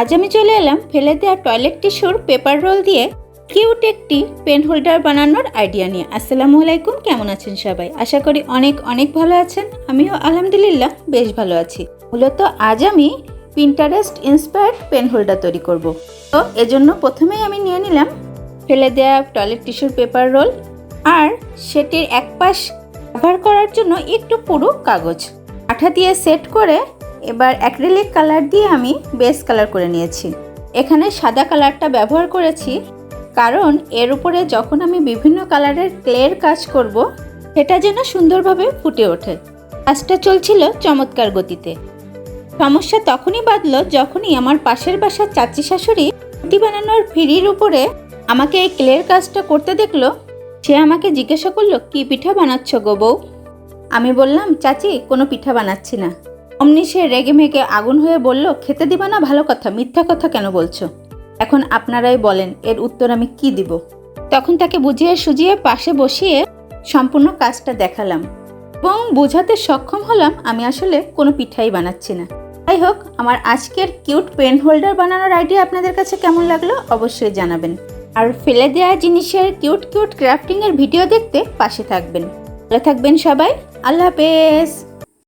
আজ আমি চলে এলাম ফেলে দেওয়া টয়লেট টিস্যুর পেপার রোল দিয়ে কিউট একটি পেন হোল্ডার বানানোর আইডিয়া নিয়ে। আসসালামু আলাইকুম, কেমন আছেন সবাই? আশা করি অনেক অনেক ভালো আছেন। আমিও আলহামদুলিল্লাহ বেশ ভালো আছি। মূলত আজ আমি পিন্টারেস্ট ইন্সপায়ার্ড পেন হোল্ডার তৈরি করব। তো এজন্য প্রথমেই আমি নিয়ে নিলাম ফেলে দেওয়া টয়লেট টিস্যুর পেপার রোল আর সেটির এক পাশ কভার করার জন্য একটু পুরো কাগজ। আঠা দিয়ে সেট করে এবার অ্যাক্রিলিক কালার দিয়ে আমি বেস কালার করে নিয়েছি। এখানে সাদা কালারটা ব্যবহার করেছি কারণ এর উপরে যখন আমি বিভিন্ন কালারের ক্লের কাজ করব, সেটা যেন সুন্দরভাবে ফুটে ওঠে। কাজটা চলছিল চমৎকার গতিতে। সমস্যা তখনই বাঁধলো যখনই আমার পাশের বাসার চাচি শাশুড়ি রুটি বানানোর ফিরির উপরে আমাকে এই ক্লের কাজটা করতে দেখল। সে আমাকে জিজ্ঞাসা করল, কি পিঠা বানাচ্ছ গো বউ? আমি বললাম, চাচি, কোনো পিঠা বানাচ্ছি না। অমনি সে রেগে মেগে আগুন হয়ে বলল, খেতে দিবা না? ভালো কথা। মিথ্যা কথা কেন বলছো? এখন আপনারাই বলেন, এর উত্তর আমি কি দিব? তখন তাকে বুঝিয়ে সুজিয়ে পাশে বসিয়ে সম্পূর্ণ কাজটা দেখালাম। এবং বোঝাতে সক্ষম হলাম, আমি আসলে কোনো পিঠাই বানাচ্ছি না। যাই হোক, আমার আজকের কিউট পেন হোল্ডার বানানোর আইডিয়া আপনাদের কাছে কেমন লাগল অবশ্যই জানাবেন। আর ফেলে দেওয়া জিনিসের কিউট কিউট ক্রাফটিংয়ের ভিডিও দেখতে পাশে থাকবেন। ভালো থাকবেন সবাই। আল্লাহ হাফেজ।